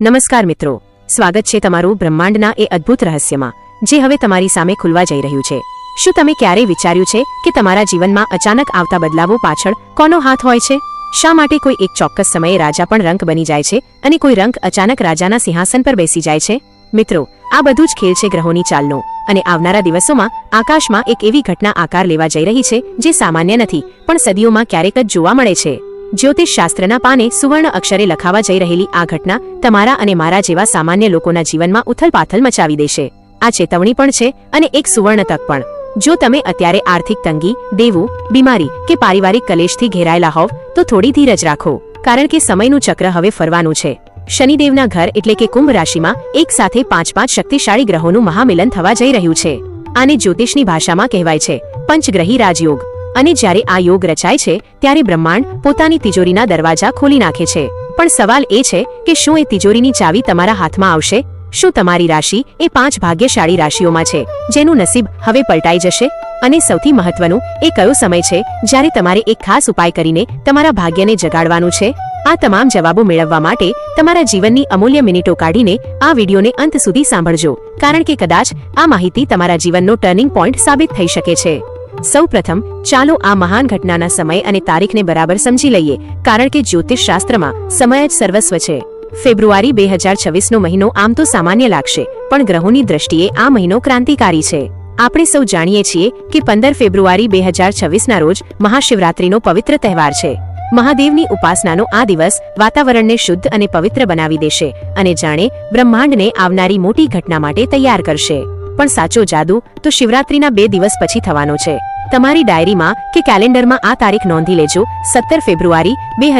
નમસ્કાર મિત્રો. સ્વાગત છે તમારું બ્રહ્માંડના એ અદ્ભુત રહસ્યમાં, જે હવે તમારી સામે ખુલવા જઈ રહ્યું છે. શું તમે ક્યારેય વિચાર્યું છે કે તમારા જીવનમાં અચાનક આવતા બદલાવો પાછળ કોનો હાથ હોય છે? શા માટે કોઈ એક ચોક્કસ સમયે રાજા પણ રંક બની જાય છે અને કોઈ રંક અચાનક રાજાના સિંહાસન પર બેસી જાય છે? મિત્રો, આ બધું જ ખેલ છે ગ્રહોની ચાલનો અને આવનારા દિવસોમાં આકાશમાં એક એવી ઘટના આકાર લેવા જઈ રહી છે જે સામાન્ય નથી, પણ સદીઓમાં ક્યારેક જ જોવા મળે છે. જ્યોતિષ શાસ્ત્રના પાને સુવર્ણ અક્ષરે લખાવા જઈ રહેલી આ ઘટના તમારા અને મારા જેવા સામાન્ય લોકોના જીવનમાં ઉથલપાથલ મચાવી દેશે. આ ચેતવણી પણ છે અને એક સુવર્ણ તક પણ. જો તમે અત્યારે આર્થિક તંગી, દેવું, બીમારી કે પારિવારિક કલેશથી ઘેરાયેલા હોવ, તો થોડી ધીરજ રાખો. કારણ કે સમયનું ચક્ર હવે ફરવાનું છે. શનિદેવના ઘર એટલે કે કુંભ રાશિમાં એક સાથે પાંચ પાંચ શક્તિશાળી ગ્રહોનું મહામિલન થવા જઈ રહ્યું છે. આને જ્યોતિષની ભાષામાં કહેવાય છે, પંચગ્રહી રાજયોગ. અને જ્યારે આ યોગ રચાય છે, ત્યારે બ્રહ્માંડ પોતાની તિજોરીના દરવાજા ખોલી નાખે છે. પણ સવાલ એ છે કે શું એ તિજોરીની ચાવી તમારા હાથમાં આવશે? શું તમારી રાશિ એ પાંચ ભાગ્યશાળી રાશિઓમાં છે, જેનું નસીબ હવે પલટાઈ જશે? અને સૌથી મહત્વનું, એ કયો સમય છે, જ્યારે તમારે એક ખાસ ઉપાય કરીને તમારા ભાગ્યને જગાડવાનું છે? આ તમામ જવાબો મેળવવા માટે તમારા જીવનની અમૂલ્ય મિનિટો કાઢીને આ વિડીયોને અંત સુધી સાંભળજો. કારણ કે કદાચ આ માહિતી તમારા જીવનનો ટર્નિંગ પોઈન્ટ સાબિત થઈ શકે છે. સૌ પ્રથમ ચાલો આ મહાન ઘટનાના સમય અને તારીખને બરાબર સમજી લઈએ, કારણ કે જ્યોતિષ શાસ્ત્રમાં સમય જ સર્વસ્વ છે. ફેબ્રુઆરી બે હજાર છવ્વીસનો મહિનો આમ તો સામાન્ય લાગશે, પણ ગ્રહોની દ્રષ્ટિએ આ મહિનો ક્રાંતિકારી છે. આપણે સૌ જાણીએ છીએ કે પંદર ફેબ્રુઆરી બે હજાર છવ્વીસના રોજ મહાશિવરાત્રીનો પવિત્ર તહેવાર છે. મહાદેવની ઉપાસનાનો આ દિવસ વાતાવરણને શુદ્ધ અને પવિત્ર બનાવી દેશે અને જાણે બ્રહ્માંડને આવનારી મોટી ઘટના માટે તૈયાર કરશે. પણ સાચો જાદુ તો શિવરાત્રીના બે દિવસ પછી થવાનો છે. તમારી ડાયરીમાં કે કેલેન્ડરમાં આ તારીખ નોંધી લેજો, સત્તર ફેબ્રુઆરી, બે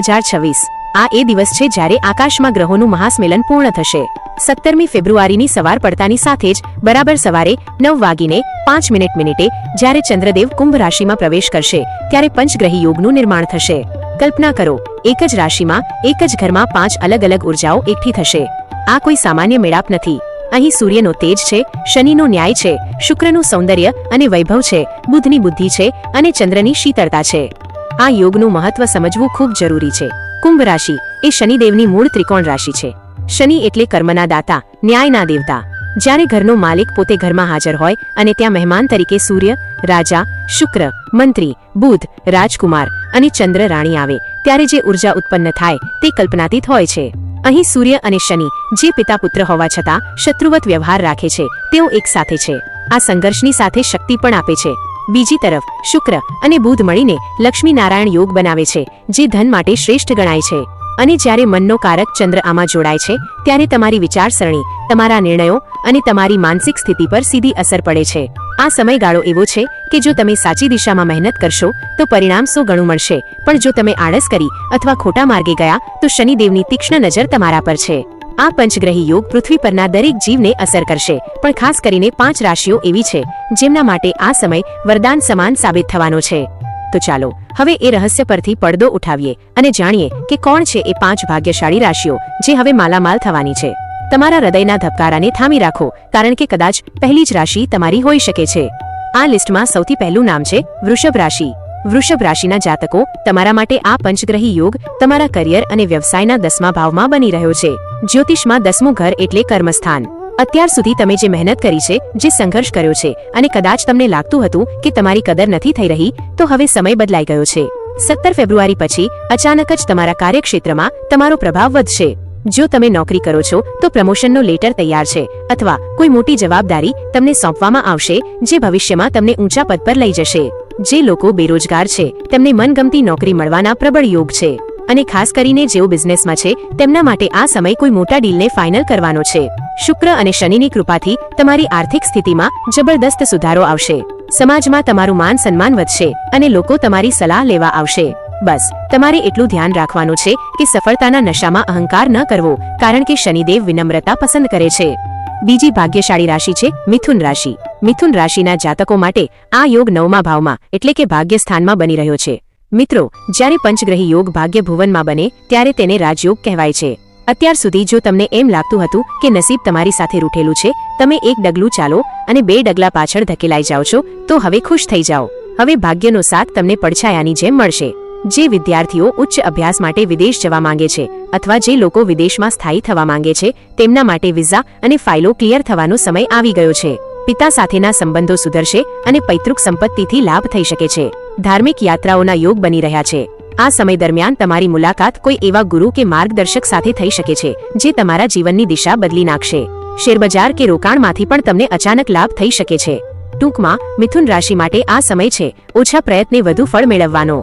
આ એ દિવસ છે જ્યારે આકાશમાં ગ્રહોનું મહાસ્મેલન પૂર્ણ થશે. સત્તરમી ફેબ્રુઆરીની સવાર પડતાની સાથે જ બરાબર સવારે નવ વાગીને પાંચ મિનિટ મિનિટે જ્યારે ચંદ્રદેવ કુંભ રાશિમાં પ્રવેશ કરશે, ત્યારે પંચગ્રહી યોગનું નિર્માણ થશે. કલ્પના કરો, એક જ રાશિમાં, એક જ ઘરમાં પાંચ અલગ અલગ ઉર્જાઓ એકઠી થશે. આ કોઈ સામાન્ય મેળાપ નથી. અહીં સૂર્યનો તેજ છે, શનિનો ન્યાય છે, શુક્રનું સૌંદર્ય અને વૈભવ છે, બુધની બુદ્ધિ છે અને ચંદ્રની શીતળતા છે. આ યોગનું મહત્વ સમજવું ખૂબ જરૂરી છે. કુંભ રાશિ એ શનિદેવની મૂળ ત્રિકોણ રાશિ છે. શનિ એટલે કર્મના દાતા, ન્યાયના દેવતા. જ્યારે ઘરનો માલિક પોતે ઘરમાં હાજર હોય અને ત્યાં મહેમાન તરીકે સૂર્ય, રાજા, શુક્ર, મંત્રી, બુધ, રાજકુમાર અને ચંદ્ર રાણી આવે, ત્યારે જે ઊર્જા ઉત્પન્ન થાય તે કલ્પનાતીત હોય છે. અહીં સૂર્ય અને શનિ, જે પિતા પુત્ર હોવા છતાં શત્રુવત વ્યવહાર રાખે છે, તેઓ એક સાથે છે. આ સંઘર્ષની સાથે શક્તિ પણ આપે છે. બીજી તરફ, શુક્ર અને બુધ મળીને લક્ષ્મી નારાયણ યોગ બનાવે છે, જે ધન માટે શ્રેષ્ઠ ગણાય છે. અને જ્યારે મનનો કારક ચંદ્ર આમાં જોડાય છે, ત્યારે તમારી વિચારસરણી, તમારા નિર્ણયો અને તમારી માનસિક સ્થિતિ પર સીધી અસર પડે છે. આ સમયગાળો એવો છે કે જો તમે સાચી દિશામાં મહેનત કરશો, તો પરિણામ સો ગણું મળશે. પણ જો તમે આળસ કરી અથવા ખોટા માર્ગે ગયા, તો શનિદેવની તીક્ષ્ણ નજર તમારા પર છે. આ પંચગ્રહી યોગ પૃથ્વી પરના દરેક જીવને અસર કરશે, પણ ખાસ કરીને પાંચ રાશિઓ એવી છે, જેમના માટે આ સમય વરદાન સમાન સાબિત થવાનો છે. તો ચાલો, હવે એ રહસ્ય પરથી પડદો ઉઠાવીએ અને જાણીએ કે કોણ છે એ પાંચ ભાગ્યશાળી રાશિઓ જે હવે માલામાલ થવાની છે. તમારા હૃદયના ધબકારાને થામી રાખો, કારણ કે કદાચ પહેલી જ રાશિ તમારી હોઈ શકે છે. આ લિસ્ટમાં સૌથી પહેલું નામ છે વૃષભ રાશિ. વૃષભ રાશિના જાતકો તમારા માટે આ પંચગ્રહી યોગ તમારા કરિયર અને વ્યવસાયના દસમા ભાવમાં બની રહ્યો છે. જ્યોતિષમાં દસમું ઘર એટલે કર્મસ્થાન. અત્યાર સુધી તમે જે મહેનત કરી છે, જે સંઘર્ષ કર્યો છે, અને કદાચ તમને લાગતું હતું કે તમારી કદર નથી થઈ રહી, તો હવે સમય બદલાઈ ગયો છે. સત્તર ફેબ્રુઆરી પછી અચાનક જ તમારા કાર્યક્ષેત્રમાં તમારો પ્રભાવ વધશે. જો તમે નોકરી કરો છો, તો પ્રમોશનનો લેટર તૈયાર છે, અથવા કોઈ મોટી જવાબદારી તમને સોંપવામાં આવશે, જે ભવિષ્યમાં તમને ઊંચા પદ પર લઈ જશે. જે લોકો બેરોજગાર છે, તેમને મનગમતી નોકરી મળવાના પ્રબળ યોગ છે. અને ખાસ કરીને જેઓ બિઝનેસમાં છે, તેમના માટે આ સમય કોઈ મોટા ડીલને ફાઇનલ કરવાનો છે. શુક્ર અને શનિની કૃપાથી તમારી આર્થિક સ્થિતિમાં જબરદસ્ત સુધારો આવશે. સમાજમાં તમારું માન સન્માન વધશે અને લોકો તમારી સલાહ લેવા આવશે. બસ, તમારે એટલું ધ્યાન રાખવાનું છે કે સફળતાના નશામાં અહંકાર ન કરવો, કારણ કે શનિદેવ વિનમ્રતા પસંદ કરે છે. બીજી ભાગ્યશાળી રાશિ છે મિથુન રાશિ. મિથુન રાશિના જાતકો માટે આ યોગ નવમા ભાવમાં, એટલે કે ભાગ્યસ્થાનમાં બની રહ્યો છે. મિત્રો, જ્યારે પંચગ્રહી યોગ ભાગ્ય ભુવનમાં બને, ત્યારે તેને રાજયોગ કહેવાય છે. અત્યાર સુધી જો તમને એમ લાગતું હતું કે નસીબ તમારી સાથે રૂઠેલું છે, તમે એક ડગલું ચાલો અને બે ડગલા પાછળ ધકેલાઈ જાઓ છો, તો હવે ખુશ થઈ જાઓ. હવે ભાગ્યનો સાથ તમને પડછાયાની જેમ મળશે. જે વિદ્યાર્થીઓ ઉચ્ચ અભ્યાસ માટે વિદેશ જવા માંગે છે અથવા જે લોકો વિદેશમાં સ્થાયી થવા માંગે છે, તેમના માટે વિઝા અને ફાઇલો ક્લિયર થવાનો સમય આવી ગયો છે. પિતા સાથેના સંબંધો સુધરશે અને પૈતૃક સંપત્તિથી લાભ થઈ શકે છે. ધાર્મિક યાત્રાઓના યોગ બની રહ્યા છે. આ સમય દરમિયાન તમારી મુલાકાત કોઈ એવા ગુરુ કે માર્ગદર્શક સાથે થઈ શકે છે, જે તમારા જીવનની દિશા બદલી નાખશે. શેરબજાર કે રોકાણમાંથી પણ તમને અચાનક લાભ થઈ શકે છે. ટૂંકમાં, મિથુન રાશિ માટે આ સમય છે, ઓછા પ્રયત્ને વધુ ફળ મેળવવાનો.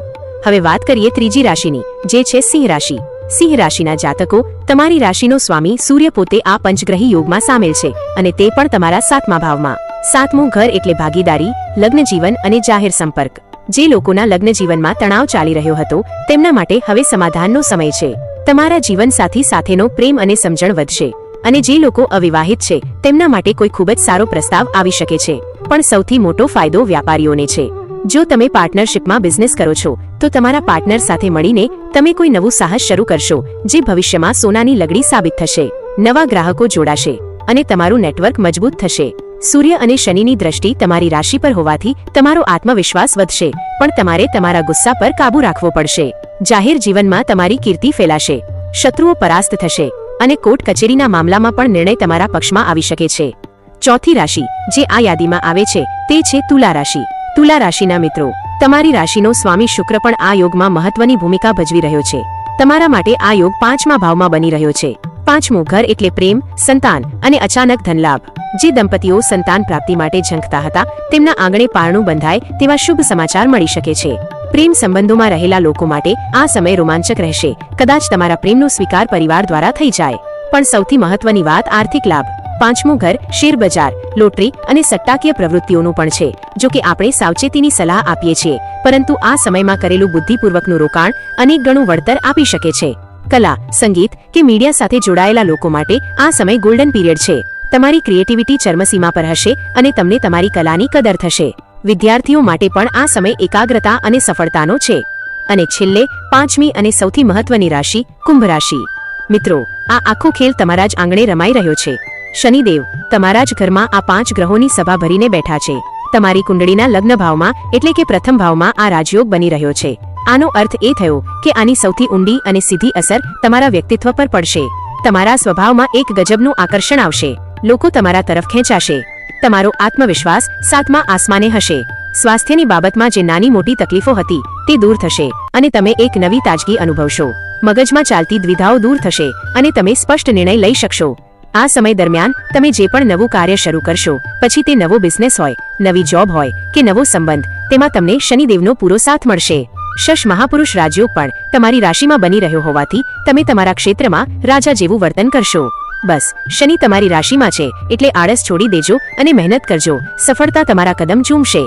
હવે વાત કરીએ ત્રીજી રાશિની, જે છે સિંહ રાશિ. સિંહ રાશિના જાતકો, તમારી રાશિનો સ્વામી સૂર્ય પોતે આ પંચગ્રહી યોગમાં સામેલ છે અને તે પણ તમારા સાતમા ભાવમાં. સાતમું ઘર એટલે ભાગીદારી લગ્ન જીવન અને જાહેર સંપર્ક. જે લોકોના લગ્ન જીવનમાં તણાવ ચાલી રહ્યો હતો, તેમના માટે હવે સમાધાનનો સમય છે. તમારા જીવનસાથી સાથેનો પ્રેમ અને સમજણ વધશે. અને જે લોકો અવિવાહિત છે, તેમના માટે કોઈ ખૂબ જ સારો પ્રસ્તાવ આવી શકે છે. પણ સૌથી મોટો ફાયદો વ્યાપારીઓને છે. જો તમે પાર્ટનરશિપમાં બિઝનેસ કરો છો, તો તમારા પાર્ટનર સાથે મળીને તમે કોઈ નવું સાહસ શરૂ કરશો, જે ભવિષ્યમાં સોનાની લગડી સાબિત થશે, નવા ગ્રાહકો જોડાશે, અને તમારું નેટવર્ક મજબૂત થશે. સૂર્ય અને શનિની દ્રષ્ટિ તમારી રાશિ પર હોવાથી તમારો આત્મવિશ્વાસ વધશે, પણ તમારે તમારા ગુસ્સા પર કાબૂ રાખવો પડશે. જાહેર જીવનમાં તમારી કીર્તિ ફેલાશે, શત્રુઓ પરાસ્ત થશે, અને કોર્ટ કચેરીના મામલામાં પણ નિર્ણય તમારા પક્ષમાં આવી શકે છે. ચોથી રાશિ, જે આ યાદીમાં આવે છે, તે છે તુલા રાશિ. તુલા રાશિના મિત્રો, તમારી રાશિનો સ્વામી શુક્ર પણ આ યોગમાં મહત્વની ભૂમિકા ભજવી રહ્યો છે. તમારા માટે આ યોગ પાંચમા ભાવમાં બની રહ્યો છે. પાંચમું ઘર એટલે પ્રેમ, સંતાન અને અચાનક ધનલાભ. જે દંપતીઓ સંતાન પ્રાપ્તિ માટે ઝંખતા હતા, તેમના આંગણે પારણું બંધાય તેવા શુભ સમાચાર મળી શકે છે. પ્રેમ સંબંધોમાં રહેલા લોકો માટે આ સમય રોમાંચક રહેશે. કદાચ તમારા પ્રેમનો સ્વીકાર પરિવાર દ્વારા થઈ જાય. પણ સૌથી મહત્વની વાત આર્થિક લાભ. પાંચમું ઘર શેર બજાર, લોટરી અને સટ્ટાકીય પ્રવૃત્તિઓનું પણ છે, જો કે આપણે સાવચેતીની સલાહ આપીએ છીએ, પરંતુ આ સમયમાં કરેલું બુદ્ધિપૂર્વકનું રોકાણ અનેક ગણું વળતર આપી શકે છે. કલા, સંગીત કે મીડિયા સાથે જોડાયેલા લોકો માટે આ સમય ગોલ્ડન પીરિયડ છે. તમારી ક્રિએટિવિટી ચર્મસીમા પર હશે અને તમને તમારી કલાની કદર થશે. વિદ્યાર્થીઓ માટે પણ આ સમય એકાગ્રતા અને સફળતાનો છે. અને છેલ્લે પાંચમી અને સૌથી મહત્વની રાશિ, કુંભ રાશિ. મિત્રો, આ આખો ખેલ તમારા જ આંગણે રમાઈ રહ્યો છે. શનિદેવ, તમારા જ ઘરમાં આ પાંચ ગ્રહોની સભા ભરીને બેઠા છે. તમારી કુંડળીના લગ્ન ભાવમાં, એટલે કે પ્રથમ ભાવમાં આ રાજયોગ બની રહ્યો છે. આનો અર્થ એ થયો કે આની સૌથી ઊંડી અને સીધી અસર તમારા વ્યક્તિત્વ પર પડશે. તમારા સ્વભાવમાં એક ગજબનું આકર્ષણ આવશે. લોકો તમારા તરફ ખેંચાશે. તમારો આત્મવિશ્વાસ સાતમા આસમાને હશે. સ્વાસ્થ્યની બાબતમાં જે નાની મોટી તકલીફો હતી, તે દૂર થશે અને તમે એક નવી તાજગી અનુભવશો. મગજમાં ચાલતી દ્વિધાઓ દૂર થશે અને તમે સ્પષ્ટ નિર્ણય લઈ શકશો. આ સમય દરમિયાન તમે જે પણ નવું કાર્ય શરૂ કરશો, પછી તે નવો બિઝનેસ હોય, નવી જોબ હોય કે નવો સંબંધ, તેમાં તમને શનિદેવનો પૂરો સાથ મળશે. શશ મહાપુરુષ રાજયોગ પણ તમારી રાશિમાં બની રહ્યો હોવાથી તમે તમારા ક્ષેત્રમાં રાજા જેવું વર્તન કરશો. બસ, શનિ તમારી રાશિમાં છે, એટલે આળસ છોડી દેજો અને મહેનત કરજો, સફળતા તમારા કદમ ચૂમશે.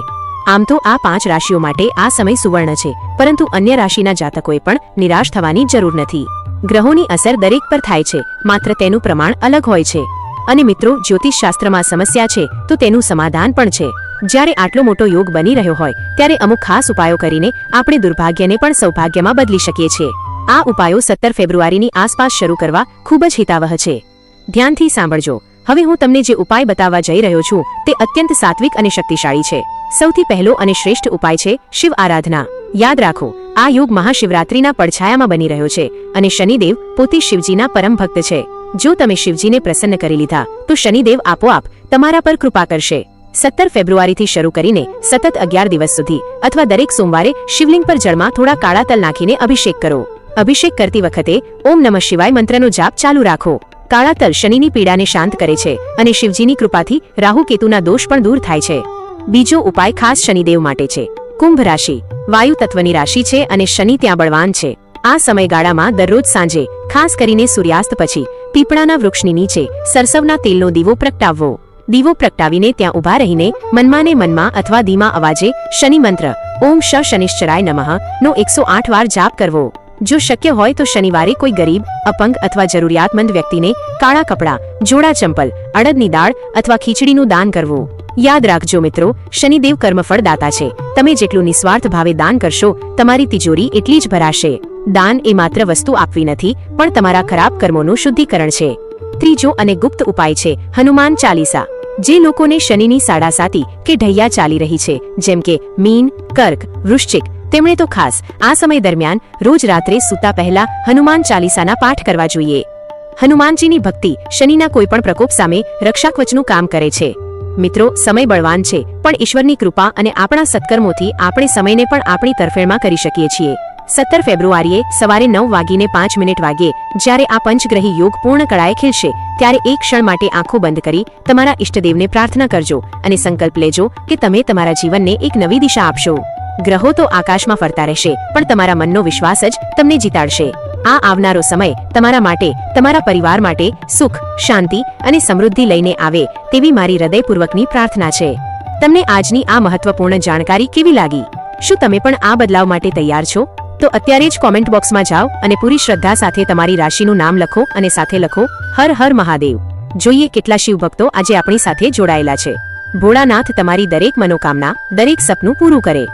આમ તો આ પાંચ રાશિઓ માટે આ સમય સુવર્ણ છે, પરંતુ અન્ય રાશિના જાતકોએ પણ નિરાશ થવાની જરૂર નથી. ગ્રહોની અસર દરેક પર થાય છે, માત્ર તેનું પ્રમાણ અલગ હોય છે. અને મિત્રો, જ્યોતિષશાસ્ત્રમાં સમસ્યા છે, તો તેનું સમાધાન પણ છે. જ્યારે આટલો મોટો યોગ બની રહ્યો હોય, ત્યારે અમુક ખાસ ઉપાયો કરીને આપણે દુર્ભાગ્યને પણ સૌભાગ્યમાં બદલી શકીએ છીએ. આ ઉપાયો સત્તર ફેબ્રુઆરીની આસપાસ શરૂ કરવા ખૂબ જ હિતાવહ છે. ધ્યાનથી સાંભળજો. હવે હું તમને જે ઉપાય બતાવવા જઈ રહ્યો છું, તે અત્યંત સાત્વિક અને શક્તિશાળી છે. સૌથી પહેલો અને શ્રેષ્ઠ ઉપાય છે શિવ આરાધના. યાદ રાખો, આ યુગ મહાશિવરાત્રિના પડછાયામાં બની રહ્યો છે અને શનિદેવ પોતે શિવજીના પરમ ભક્ત છે. જો તમે શિવજીને પ્રસન્ન કરી લીધા, તો શનિદેવ આપોઆપ તમારા પર કૃપા કરશે. સત્તર ફેબ્રુઆરીથી શરૂ કરીને સતત અગિયાર દિવસ સુધી અથવા દરેક સોમવારે શિવલિંગ પર જળમાં થોડા કાળા તલ નાખીને અભિષેક કરો. અભિષેક કરતી વખતે ઓમ નમઃ શિવાય મંત્રનો જાપ ચાલુ રાખો. કાળા તલ શનિની પીડાને શાંત કરે છે અને શિવજીની કૃપાથી રાહુ કેતુના દોષ પણ દૂર થાય છે. બીજો ઉપાય ખાસ શનિદેવ માટે છે. કુંભ રાશિ. વાયુ તત્વની રાશિ છે અને શનિ ત્યાં બળવાન છે. આ સમયગાળામાં દરરોજ સાંજે, ખાસ કરીને સૂર્યાસ્ત પછી, પીપળાના વૃક્ષની નીચે, સરસવના તેલનો દીવો પ્રગટાવવો. દીવો પ્રગટાવીને ત્યાં ઊભા રહીને, મનમાને મનમાં અથવા ધીમા અવાજે, શનિ મંત્ર, ઓમ શ શનિશ્ચરાય નમઃ, નો એકસો આઠ વાર જાપ કરવો. જો શક્ય હોય તો શનિવારે કોઈ ગરીબ, અપંગ અથવા જરૂરિયાતમંદ વ્યક્તિને કાળા કપડાં, જોડા ચંપલ, અડદની દાળ અથવા ખીચડીનું દાન કરવું. યાદ રાખજો મિત્રો, શનિદેવ કર્મફળદાતા છે. તમે જેટલું નિસ્વાર્થ ભાવે દાન કરશો, તમારી તિજોરી એટલી જ ભરાશે. દાન એ માત્ર વસ્તુ આપવી નથી, પણ તમારા ખરાબ કર્મોનું શુદ્ધિકરણ છે. ત્રીજો અને ગુપ્ત ઉપાય છે, હનુમાન ચાલીસા. જે લોકોને શનિની સાડાસાતી કે ઢૈયા ચાલી રહી છે, જેમ કે મીન, કર્ક, વૃશ્ચિક તેમણે તો ખાસ આ સમય દરમિયાન રોજ રાત્રે સૂતા પહેલા હનુમાન ચાલીસાના પાઠ કરવા જોઈએ. હનુમાનજીની ભક્તિ શનિના કોઈપણ પ્રકોપ સામે રક્ષાકવચનું કામ કરે છે. મિત્રો, સમય બળવાન છે, પણ ઈશ્વરની કૃપા અને આપણા સત્કર્મોથી આપણે સમયને પણ આપણી તરફેણમાં કરી શકીએ છીએ. સત્તર ફેબ્રુઆરીએ સવારે નવ વાગીને પાંચ મિનિટ વાગ્યે જ્યારે આ પંચગ્રહી યોગ પૂર્ણ કળાએ ખીલશે, ત્યારે એક ક્ષણ માટે આંખો બંધ કરી તમારા ઈષ્ટદેવને પ્રાર્થના કરજો અને સંકલ્પ લેજો કે તમે તમારા જીવનને એક નવી દિશા આપશો. ગ્રહો તો આકાશમાં ફરતા રહેશે, પણ તમારા મનનો વિશ્વાસ જ તમને જીતાડશે. આ આવનારો સમય તમારા માટે, તમારા પરિવાર માટે સુખ, શાંતિ અને સમૃદ્ધિ લઈને આવે તેવી મારી હૃદયપૂર્વકની પ્રાર્થના છે. તમને આજની આ મહત્વપૂર્ણ જાણકારી કેવી લાગી? શું તમે પણ આ બદલાવ માટે તૈયાર છો? તો અત્યારે જ કોમેન્ટ બોક્સમાં જાઓ અને પૂરી શ્રદ્ધા સાથે તમારી રાશિનું નામ લખો અને સાથે લખો, હર હર મહાદેવ. જોઈએ કેટલા શિવભક્તો આજે આપણી સાથે જોડાયેલા છે. ભોળાનાથ તમારી દરેક મનોકામના, દરેક સપનું પૂરું કરે.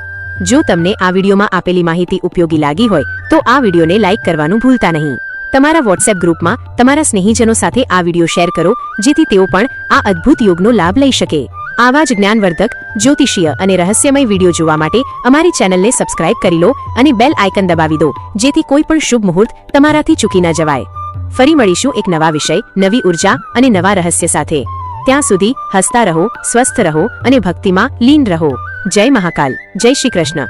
જો તમને આ વિડીયોમાં આપેલી માહિતી ઉપયોગી લાગી હોય, તો આ વિડીયોને લાઇક કરવાનું ભૂલતા નહીં. તમારા વોટ્સએપ ગ્રુપમાં તમારા સ્નેહીજનો સાથે આ વીડિયો શેર કરો, જેથી તેઓ પણ આ અદ્ભુત યોગનો લાભ લઈ શકે. આવા જ જ્ઞાનવર્ધક, જ્યોતિષીય અને રહસ્યમય વીડિયો જોવા માટે અમારી ચેનલને સબસ્ક્રાઇબ કરી લો અને બેલ આઇકન દબાવી દો, જેથી કોઈ પણ શુભ મુહૂર્ત તમારાથી ચૂકી ન જવાય. ફરી મળીશું એક નવા વિષય, નવી ઊર્જા અને નવા રહસ્ય સાથે. ત્યાં સુધી હસતા રહો, સ્વસ્થ રહો અને ભક્તિમાં લીન રહો. જય મહાકાલ. જય શ્રી કૃષ્ણ.